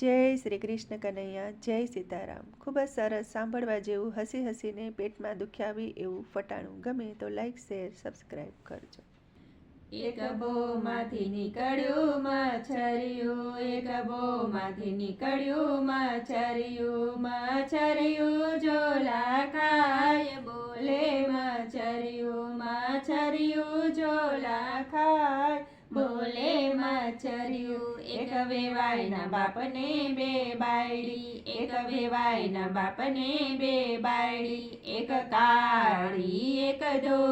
જય શ્રી કૃષ્ણ કનૈયા, જય સીતારામ. ખૂબ જ સરસ સાંભળવા જેવું હસી હસીને પેટમાં દુખ્યાવી એવું ફટાણું. ગમે તો લાઈક શેર સબસ્ક્રાઈબ કરજો. એક બોમાંથી નીકળ્યું માછરિયું એક બોમાંથી નીકળ્યું માછરિયું માછરિયું જોલા ખાય બોલે માછરિયું માછરિયું જોલા ખાય બોલે મચ્છરિયું. એક વેવાયના બાપને બે બાયડી. એક વેવાયના બાપને બે બાયડી. એક કાળી એક ધોળી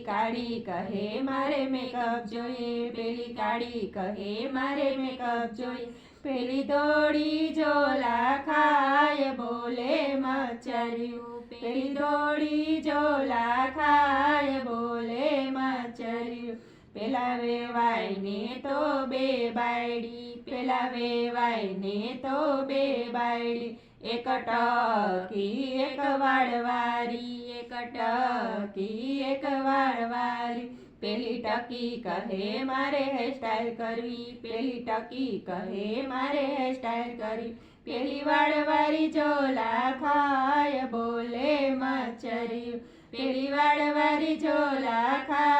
પેલી કાળી કહે, મારે મેકઅપ જોઈએ. પેલી કાળી કહે, મારે મેકઅપ જોઈએ. પેલી દોડી જોલા ખાય બોલે મચર્યું પેલી દોડી જોલા ખાય બોલે, મચ્છરિયું. પેલા વેવાયને તો બે બાયડી, પેલા વેવાયને તો બે બાયડી. એક ટકી, એક વાળવારી, એક ટકી, એક વાળવારી. પેલી ટકી કહે, મારે હેરસ્ટાઈલ કરવી. પેલી ટકી કહે, મારે હેરસ્ટાઈલ કરવી. પેલી વાળવારી જોલા ખાય, બોલે મચ્છરિયું પેલી વાળવારી જોલા ખાય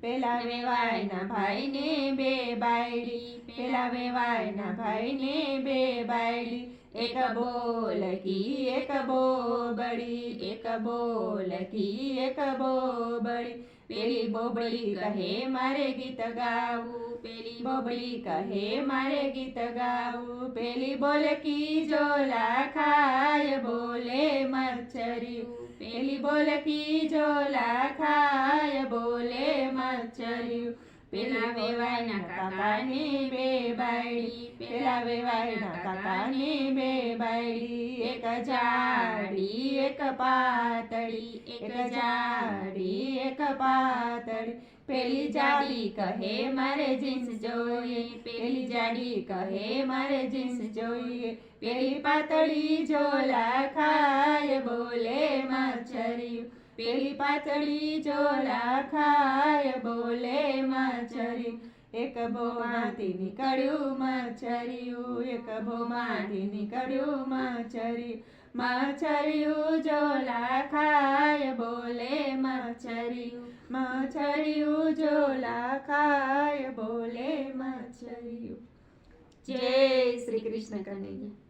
પેલા વેવાયના ભાઈને બે બાયડી પેલા વેવાયના ભાઈને બે બાયડી. એક બોલકી એક બોબડી, એક બોલકી એક બોબડી. પેલી બોબડી કહે મારે ગીત ગાવું પેલી બોબડી કહે મારે ગીત ગાવું પેલી બોલકી ઝોલા ખાય બોલે મચ્છરિયું પેલી બોલકી ઝોલા ખાય બોલે મચ્છરિયું પેલા વેવાયના કાકાની બે બાયડી પેલા વેવાયના કાકાની બે બાયડી એક જાડી, એક પાતળી, એક જાડી, એક પાતળી. પેલી જાડી કહે, મારે જીન્સ જોઈએ. પેલી જાડી કહે, મારે જીન્સ જોઈએ. પેલી પાતળી જોલા ખાય, બોલે માછરી પેલી પાતળી જોલા ખાય બોલે મચ્છરિયું એક ભોમાંથી નીકળ્યું મચ્છરિયું એક ભોમાંથી નીકળ્યું મચ્છરિયું મચ્છરિયું જોલા ખાય બોલે મચ્છરિયું મચ્છરિયું જોલા ખાય બોલે મચ્છરિયું જય શ્રી કૃષ્ણ કનૈયા.